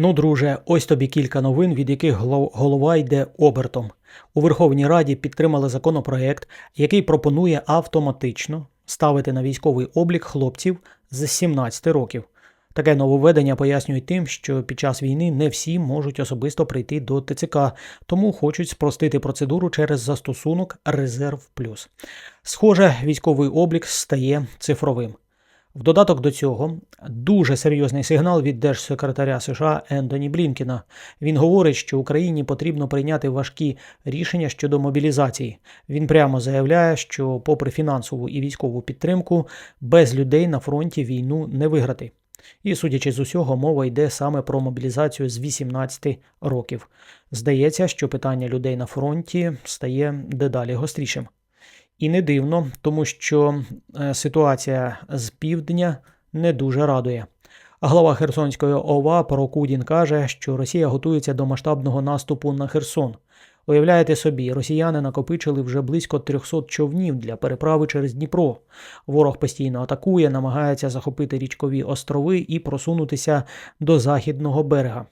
Ну, друже, ось тобі кілька новин, від яких голова йде обертом. У Верховній Раді підтримали законопроект, який пропонує автоматично ставити на військовий облік хлопців з 17 років. Таке нововведення пояснюють тим, що під час війни не всі можуть особисто прийти до ТЦК, тому хочуть спростити процедуру через застосунок Резерв Плюс. Схоже, військовий облік стає цифровим. В додаток до цього дуже серйозний сигнал від держсекретаря США Ентоні Блінкіна. Він говорить, що Україні потрібно прийняти важкі рішення щодо мобілізації. Він прямо заявляє, що, попри фінансову і військову підтримку, без людей на фронті війну не виграти. І, судячи з усього, мова йде саме про мобілізацію з 18 років. Здається, що питання людей на фронті стає дедалі гострішим. І не дивно, тому що е, ситуація з півдня не дуже радує. Глава Херсонської ОВА Прокудін каже, що Росія готується до масштабного наступу на Херсон. Уявляєте собі, росіяни накопичили вже близько 300 човнів для переправи через Дніпро. Ворог постійно атакує, намагається захопити річкові острови і просунутися до західного берега.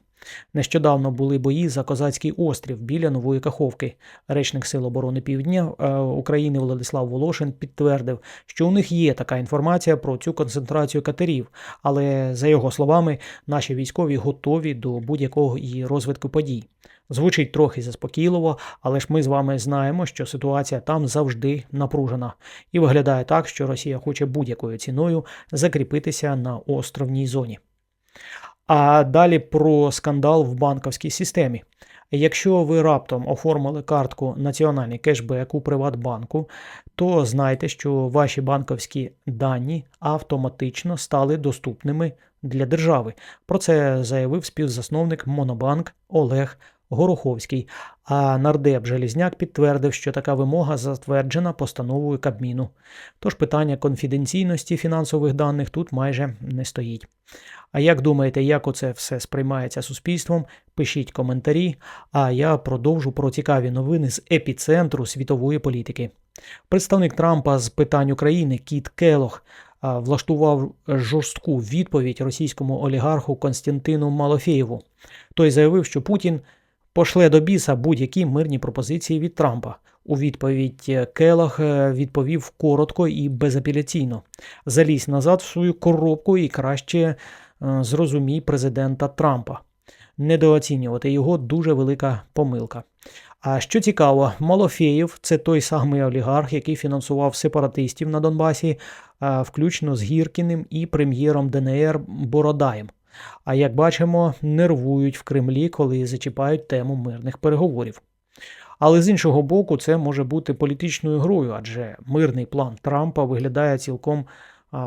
Нещодавно були бої за Козацький острів біля Нової Каховки. Речник Сил оборони Півдня е, України Владислав Волошин підтвердив, що у них є така інформація про цю концентрацію катерів, але за його словами, наші військові готові до будь-якого її розвитку подій. Звучить трохи заспокійливо, але ж ми з вами знаємо, що ситуація там завжди напружена, і виглядає так, що Росія хоче будь-якою ціною закріпитися на островній зоні. А далі про скандал в банківській системі. Якщо ви раптом оформили картку Національний кешбек у Приватбанку, то знайте, що ваші банківські дані автоматично стали доступними для держави. Про це заявив співзасновник Монобанк Олег Гороховський. А нардеп Желізняк підтвердив, що така вимога затверджена постановою Кабміну. Тож питання конфіденційності фінансових даних тут майже не стоїть. А як думаєте, як оце все сприймається суспільством? Пишіть коментарі, а я продовжу про цікаві новини з епіцентру світової політики. Представник Трампа з питань України Кіт Келох влаштував жорстку відповідь російському олігарху Константину Малофєєву. Той заявив, що Путін пошле до біса будь-які мирні пропозиції від Трампа. У відповідь Келах е, відповів коротко і безапеляційно. Залізь назад в свою коробку і краще е, зрозумій президента Трампа. Недооцінювати його дуже велика помилка. А що цікаво, Малофєєв це той самий олігарх, який фінансував сепаратистів на Донбасі, включно з Гіркіним і прем'єром ДНР Бородаєм. А як бачимо, нервують в Кремлі, коли зачіпають тему мирних переговорів. Але з іншого боку, це може бути політичною грою, адже мирний план Трампа виглядає цілком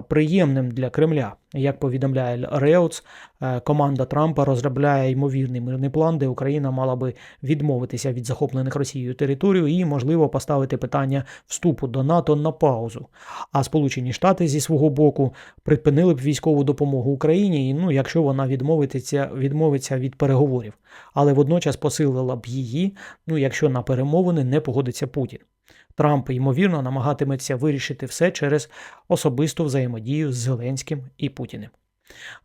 приємним для Кремля. Як повідомляє Реутс, е, команда Трампа розробляє ймовірний мирний план, де Україна мала би відмовитися від захоплених Росією територій і, можливо, поставити питання вступу до НАТО на паузу. А Сполучені Штати зі свого боку припинили б військову допомогу Україні, ну, якщо вона відмовиться, відмовиться від переговорів, але водночас посилила б її, ну, якщо на перемовини не погодиться Путін. Трамп, ймовірно, намагатиметься вирішити все через особисту взаємодію з Зеленським і Путіним.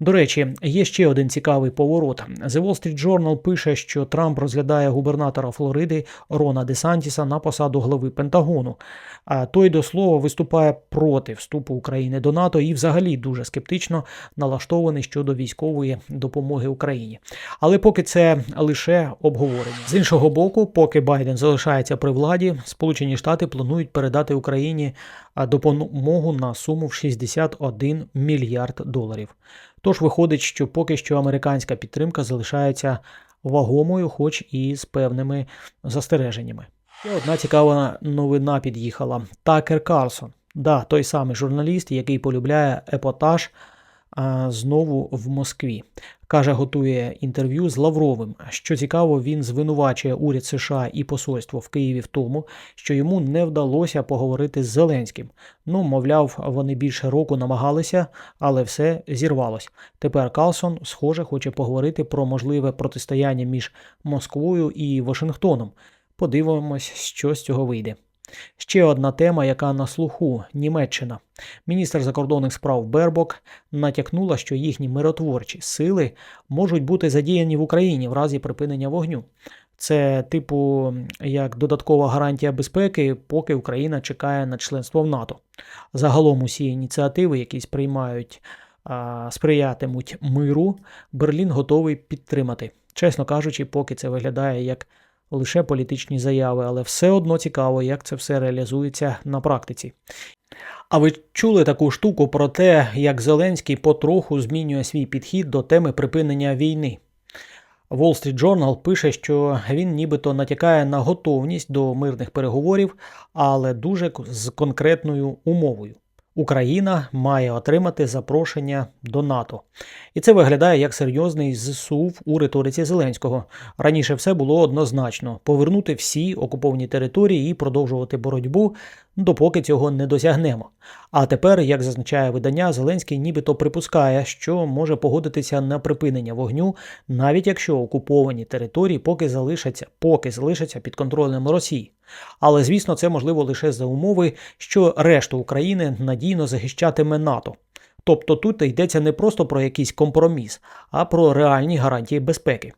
До речі, є ще один цікавий поворот. The Wall Street Journal пише, що Трамп розглядає губернатора Флориди Рона Десантіса на посаду глави Пентагону. А той до слова виступає проти вступу України до НАТО і взагалі дуже скептично налаштований щодо військової допомоги Україні. Але поки це лише обговорення. З іншого боку, поки Байден залишається при владі, Сполучені Штати планують передати Україні допомогу на суму в 61 мільярд доларів. Тож виходить, що поки що американська підтримка залишається вагомою, хоч і з певними застереженнями. І одна цікава новина під'їхала. Такер Карлсон. Да, той самий журналіст, який полюбляє епатаж а, знову в Москві. Каже, готує інтерв'ю з Лавровим. Що цікаво, він звинувачує уряд США і посольство в Києві в тому, що йому не вдалося поговорити з Зеленським. Ну, мовляв, вони більше року намагалися, але все зірвалось. Тепер Калсон, схоже, хоче поговорити про можливе протистояння між Москвою і Вашингтоном. Подивимось, що з цього вийде. Ще одна тема, яка на слуху Німеччина. Міністр закордонних справ Бербок натякнула, що їхні миротворчі сили можуть бути задіяні в Україні в разі припинення вогню. Це, типу, як додаткова гарантія безпеки, поки Україна чекає на членство в НАТО. Загалом усі ініціативи, які сприймають, а, сприятимуть миру, Берлін готовий підтримати. Чесно кажучи, поки це виглядає як лише політичні заяви, але все одно цікаво, як це все реалізується на практиці. А ви чули таку штуку про те, як Зеленський потроху змінює свій підхід до теми припинення війни? Wall Street Journal пише, що він нібито натякає на готовність до мирних переговорів, але дуже з конкретною умовою. Україна має отримати запрошення до НАТО. І це виглядає як серйозний зсув у риториці Зеленського. Раніше все було однозначно: повернути всі окуповані території і продовжувати боротьбу, допоки цього не досягнемо. А тепер, як зазначає видання, Зеленський нібито припускає, що може погодитися на припинення вогню, навіть якщо окуповані території поки залишаться, поки залишаться під контролем Росії. Але звісно, це можливо лише за умови, що решту України надійно захищатиме НАТО. Тобто тут йдеться не просто про якийсь компроміс, а про реальні гарантії безпеки.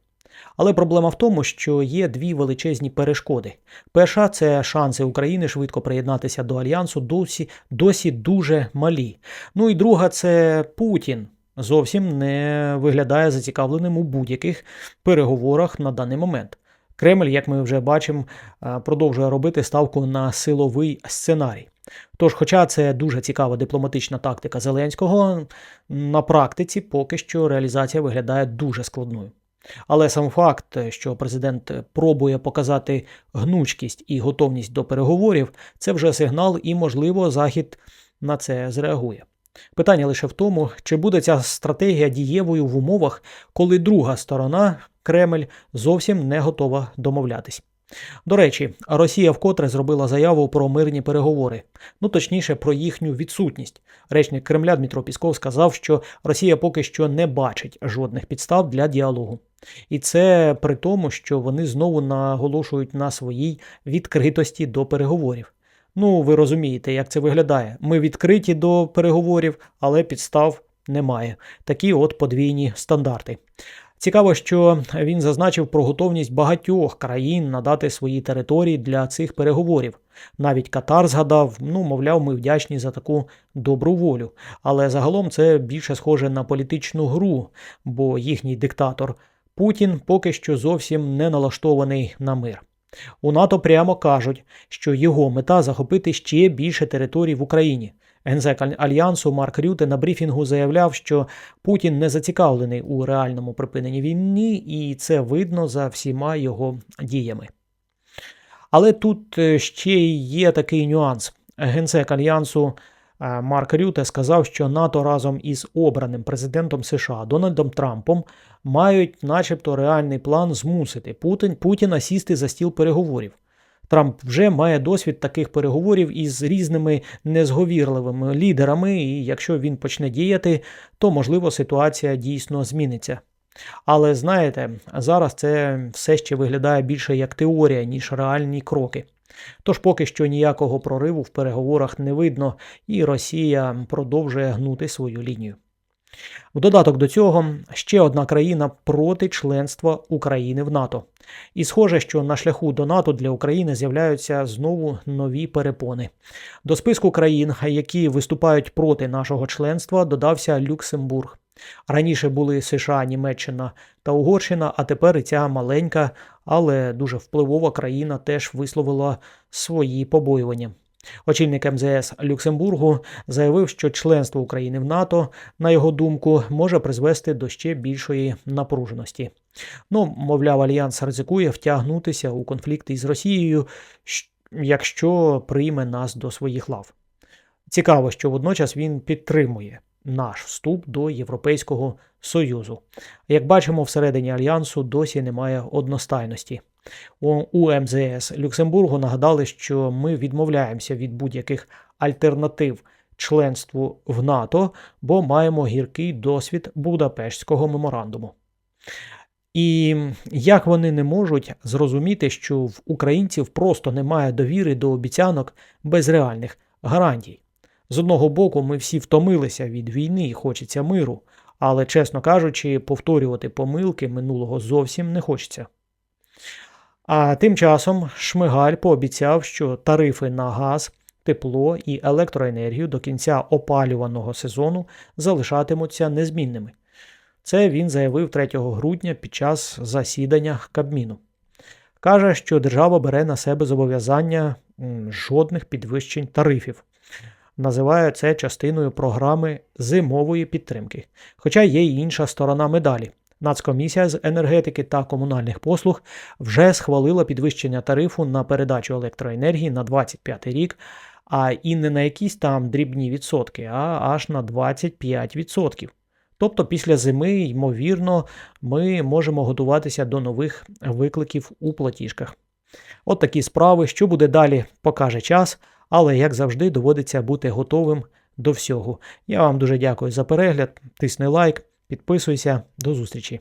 Але проблема в тому, що є дві величезні перешкоди. Перша це шанси України швидко приєднатися до альянсу досі, досі дуже малі. Ну і друга це Путін. Зовсім не виглядає зацікавленим у будь-яких переговорах на даний момент. Кремль, як ми вже бачимо, е, продовжує робити ставку на силовий сценарій. Тож, хоча це дуже цікава дипломатична тактика Зеленського, на практиці поки що реалізація виглядає дуже складною. Але сам факт, що президент пробує показати гнучкість і готовність до переговорів, це вже сигнал, і, можливо, Захід на це зреагує. Питання лише в тому, чи буде ця стратегія дієвою в умовах, коли друга сторона, Кремль, зовсім не готова домовлятись. До речі, Росія вкотре зробила заяву про мирні переговори, ну точніше про їхню відсутність. Речник Кремля Дмитро Пісков сказав, що Росія поки що не бачить жодних підстав для діалогу. І це при тому, що вони знову наголошують на своїй відкритості до переговорів. Ну, ви розумієте, як це виглядає. Ми відкриті до переговорів, але підстав немає. Такі от подвійні стандарти. Цікаво, що він зазначив про готовність багатьох країн надати свої території для цих переговорів. Навіть Катар згадав, ну, мовляв, ми вдячні за таку добру волю. Але загалом це більше схоже на політичну гру, бо їхній диктатор Путін поки що зовсім не налаштований на мир. У НАТО прямо кажуть, що його мета захопити ще більше територій в Україні. Генсек Альянсу Марк Рюте на брифінгу заявляв, що Путін не зацікавлений у реальному припиненні війни, і це видно за всіма його діями. Але тут е, ще є такий нюанс. Генсек Альянсу е, Марк Рюте сказав, що НАТО разом із обраним президентом США Дональдом Трампом мають, начебто, реальний план змусити Путін, Путіна сісти за стіл переговорів. Трамп вже має досвід таких переговорів із різними незговірливими лідерами, і якщо він почне діяти, то можливо ситуація дійсно зміниться. Але знаєте, зараз це все ще виглядає більше як теорія, ніж реальні кроки. Тож поки що ніякого прориву в переговорах не видно, і Росія продовжує гнути свою лінію. В додаток до цього ще одна країна проти членства України в НАТО. І схоже, що на шляху до НАТО для України з'являються знову нові перепони. До списку країн, які виступають проти нашого членства, додався Люксембург. Раніше були США, Німеччина та Угорщина, а тепер і ця маленька, але дуже впливова країна теж висловила свої побоювання. Очільник МЗС Люксембургу заявив, що членство України в НАТО, на його думку, може призвести до ще більшої напруженості. Ну, мовляв, альянс ризикує втягнутися у конфлікт із Росією, якщо прийме нас до своїх лав. Цікаво, що водночас він підтримує наш вступ до Європейського Союзу. Як бачимо, всередині альянсу досі немає одностайності. У МЗС Люксембургу нагадали, що ми відмовляємося від будь-яких альтернатив членству в НАТО, бо маємо гіркий досвід Будапештського меморандуму. І як вони не можуть зрозуміти, що в українців просто немає довіри до обіцянок без реальних гарантій. З одного боку, ми всі втомилися від війни і хочеться миру, але, чесно кажучи, повторювати помилки минулого зовсім не хочеться. А тим часом Шмигаль пообіцяв, що тарифи на газ, тепло і електроенергію до кінця опалюваного сезону залишатимуться незмінними. Це він заявив 3 грудня під час засідання Кабміну. Каже, що держава бере на себе зобов'язання жодних підвищень тарифів. Називає це частиною програми зимової підтримки. Хоча є й інша сторона медалі. Нацкомісія з енергетики та комунальних послуг вже схвалила підвищення тарифу на передачу електроенергії на 25 рік, а і не на якісь там дрібні відсотки, а аж на 25%. Тобто після зими, ймовірно, ми можемо готуватися до нових викликів у платіжках. От такі справи, що буде далі, покаже час, але як завжди доводиться бути готовим до всього. Я вам дуже дякую за перегляд. Тисни лайк, підписуйся, до зустрічі.